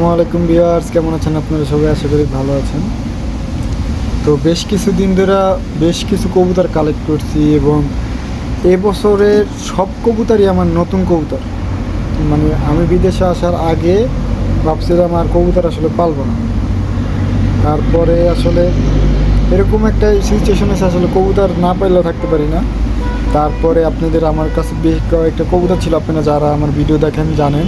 আসসালামু আলাইকুম কেমন আছেন আপনারা সবাই? আশা করি ভালো আছেন। তো বেশ কিছু দিন ধরে বেশ কিছু কবুতর কালেক্ট করছি এবং এবছরের সব কবুতরই আমার নতুন কবুতর। মানে আমি বিদেশে আসার আগে ভাবছিলাম আর কবুতর আসলে পালবো না। তারপরে আসলে এরকম একটা সিচুয়েশন আসলে কবুতর না পাইলেও থাকতে পারি না। তারপরে আপনাদের আমার কাছে বেশ কয়েকটা কবুতর ছিল, আপনারা যারা আমার ভিডিও দেখেন জানেন।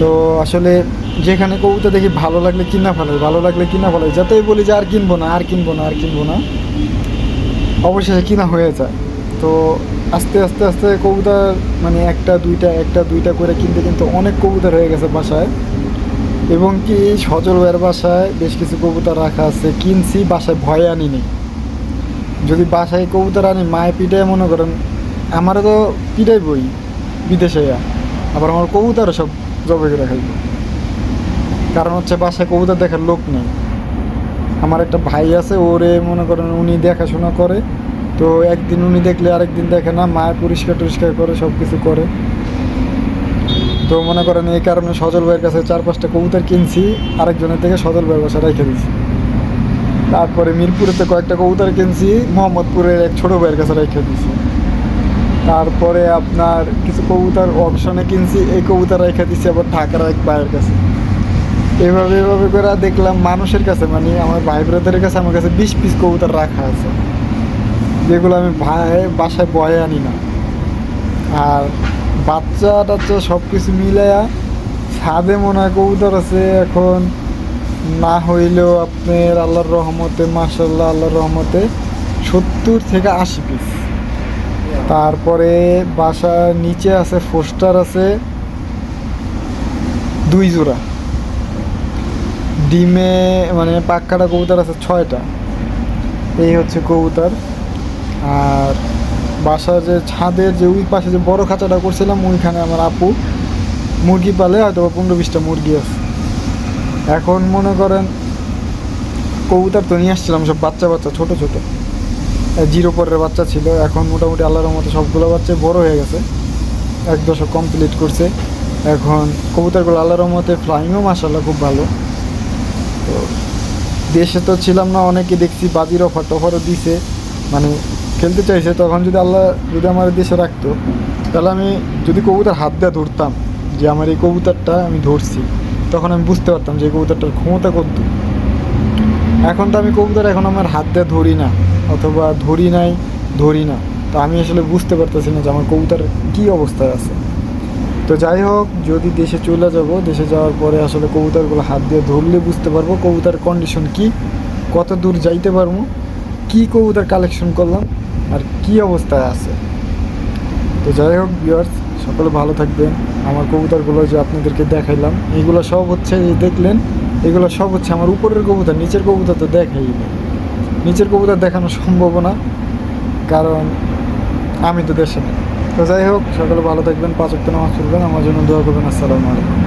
তো আসলে যেখানে কবুতর দেখি ভালো লাগলে কিনা ফেলাই ভালো লাগলে কিনা ফেলাই যাতেই বলি যে আর কিনবো না, আর কিনবো না, আর কিনবো না, অবশেষে কিনা হয়ে যায়। তো আস্তে আস্তে আস্তে কবুতর মানে একটা, দুইটা একটা, দুইটা করে কিনতে কিন্তু অনেক কবুতর হয়ে গেছে বাসায়। এবং কি সজল ভাইয়ের বাসায় বেশ কিছু কবুতর রাখা আছে, কিনছি, বাসায় ভয়ে আনিনি। যদি বাসায় কবুতর আনি, মায়ে পিঠায় মনে করেন, আমারও তো পিঠাই বই বিদেশে। আবার আমার কবুতরও সব জবে করে কারণ হচ্ছে বাসায় কবুতর দেখার লোক নেই। আমার একটা ভাই আছে, ওরে মনে করেন উনি দেখাশোনা করে, তো একদিন উনি দেখলে আরেকদিন দেখে না মায়ের পরিষ্কার টরিষ্কার করে সব কিছু করে। তো মনে করেন এই কারণে সজল ভাইয়ের কাছে চার পাঁচটা কবুতর কিনছি, আরেকজনের থেকে সজল ভাইয়ের বাসা রেখে দিয়েছি। তারপরে মিরপুরেতে কয়েকটা কবুতর কিনছি, মোহাম্মদপুরের এক ছোটো ভাইয়ের কাছে রেখে দিয়েছি। তারপরে আপনার কিছু কবুতর অপশনে কিনছি, এই কবুতর রেখে দিচ্ছি আবার ঢাকার এক ভাইয়ের কাছে। এভাবে এভাবে করে দেখলাম মানুষের কাছে মানে আমার ভাই ব্রাদারের কাছে আমার কাছে বিশ পিস কবুতর রাখা আছে। যেগুলো আমি ভাই, বাসায় বয়ে আনি না। আর বাচ্চা টাচ্চা সব কিছু মিলাইয়া ছাদে মনে হয় কবুতর আছে। এখন না হইলেও আপনার আল্লাহর রহমতে মাসাল্লাহ আল্লাহর রহমতে সত্তর থেকে আশি পিস তারপরে বাসার নিচে আছে ফোস্টার আছে, দুই জোড়া। ডিমে মানে পাক্কাটা কবুতর আছে ছয়টা। এই হচ্ছে কবুতর। আর বাসার যে ছাদের যে ওই পাশে যে বড় খাঁচাটা করছিলাম, ওইখানে আমার আপু। মুরগি পালে হয়তো পনেরো বিশটা মুরগি আছে। এখন মনে করেন কবুতর তো নিয়ে আসছিলাম সব বাচ্চা বাচ্চা, ছোট ছোট। জিরো পরের বাচ্চা ছিল। এখন মোটামুটি আল্লাহর মতো সবগুলো বাচ্চা বড় হয়ে গেছে। এক দশক কমপ্লিট করছে। এখন কবুতরগুলো আল্লাহর মতে ফ্লাইংও মাসাল্লাহ খুব ভালো। তো দেশে তো ছিলাম না, অনেকে দেখছি বাজির অফার টফারও দিছে। মানে খেলতে চাইছে তখন যদি আল্লাহ যদি আমার দেশে রাখতো, তাহলে আমি যদি কবুতর হাত দিয়ে ধরতাম, যে আমার এই কবুতরটা আমি ধরছি, তখন আমি বুঝতে পারতাম যে এই কবুতরটার ক্ষমতা কত এখন তো আমি কবুতর এখন আমার হাত দিয়ে ধরি না, অথবা ধরি নাই, ধরি না। তো আমি আসলে বুঝতে পারতেছি না যে আমার কবুতর কী অবস্থায় আছে। তো যাই হোক, যদি দেশে চলে যাব, দেশে যাওয়ার পরে আসলে কবুতরগুলো হাত দিয়ে ধরলে বুঝতে পারব কবুতর কন্ডিশন কি, কত দূর যাইতে পারব, কি কবুতর কালেকশন করলাম, আর কি অবস্থায় আছে। তো যাই হোক ভিউয়ার্স সকলে ভালো থাকবেন। আমার কবুতরগুলো যে আপনাদেরকে দেখাইলাম, এগুলো সব হচ্ছে দেখলেন, এগুলো সব হচ্ছে আমার উপরের কবুতর, নিচের কবুতর তো দেখাই না নিচের কবুতর দেখানো সম্ভব না, কারণ আমি তো দেশে নেই। তো যাই হোক, সকলে ভালো থাকবেন, পাঁচ নামাজ পড়বেন। আমার জন্য দোয়া করবেন। আসসালামু আলাইকুম।